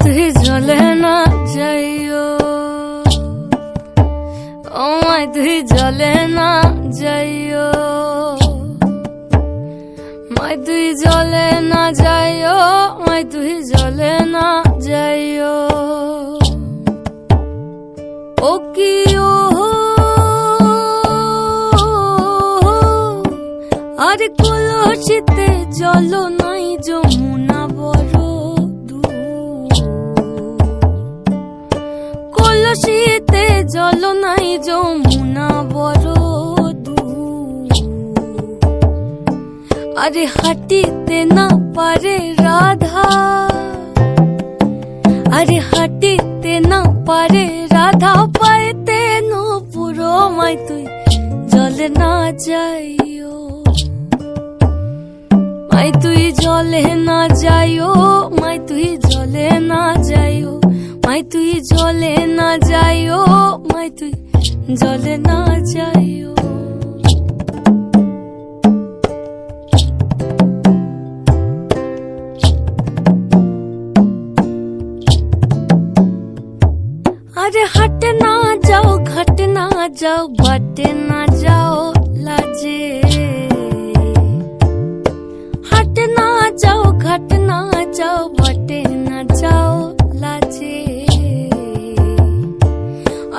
তুই জলে না যাইও ও মাই তুই জলে না যাইও মাই তুই জলে না যাইও মাই তুই জলে না যাইও ও কি আরে কলসিতে জল নাই যমুনা বড় দূর। কলসিতে জল নাই যমুনা বড় দূর। আরে হাঁটিতে না পারে রাধা। আরে হাঁটিতে না পারে রাধা পাইতে নো পুরো মাই তুই, জলে না যাইও মাই তুই জলে না যাইও, মাই তুই জলে না যাইও, মাই তুই জলে না যাইও, মাই তুই জলে না যাইও। আরে হাটে না যাও, ঘাটে না যাও, বাটে না যাও।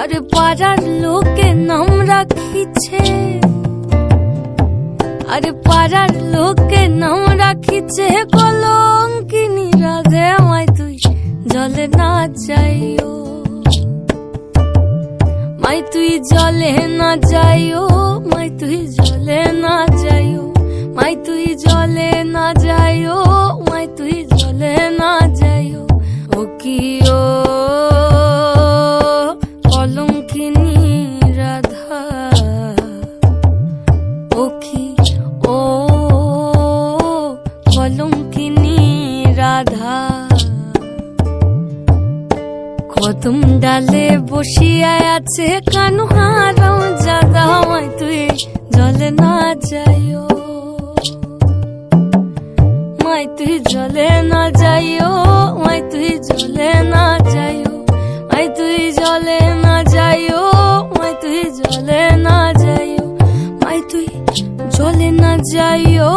আরে পাড়ার লোকে নাম রাখিছে। আরে পাড়ার লোকে নাম রাখিছে, কলঙ্কিনী রাধে আমায় তুই জলে না যাইও। মাই তুই জলে না যাইও, মাই তুই জলে না যাইও, মাই তুই জলে না যাইও। কদম ডালে বসিয়া আছে কানুহারাও জাগা মাই তুই, জলে না যাইও। মাই তুই জলে না যাইও, মাই তুই জলে না যাইও। মাই তুই জলে না যাইও, মাই তুই জলে না যাইও। মাই তুই জলে না যাইও।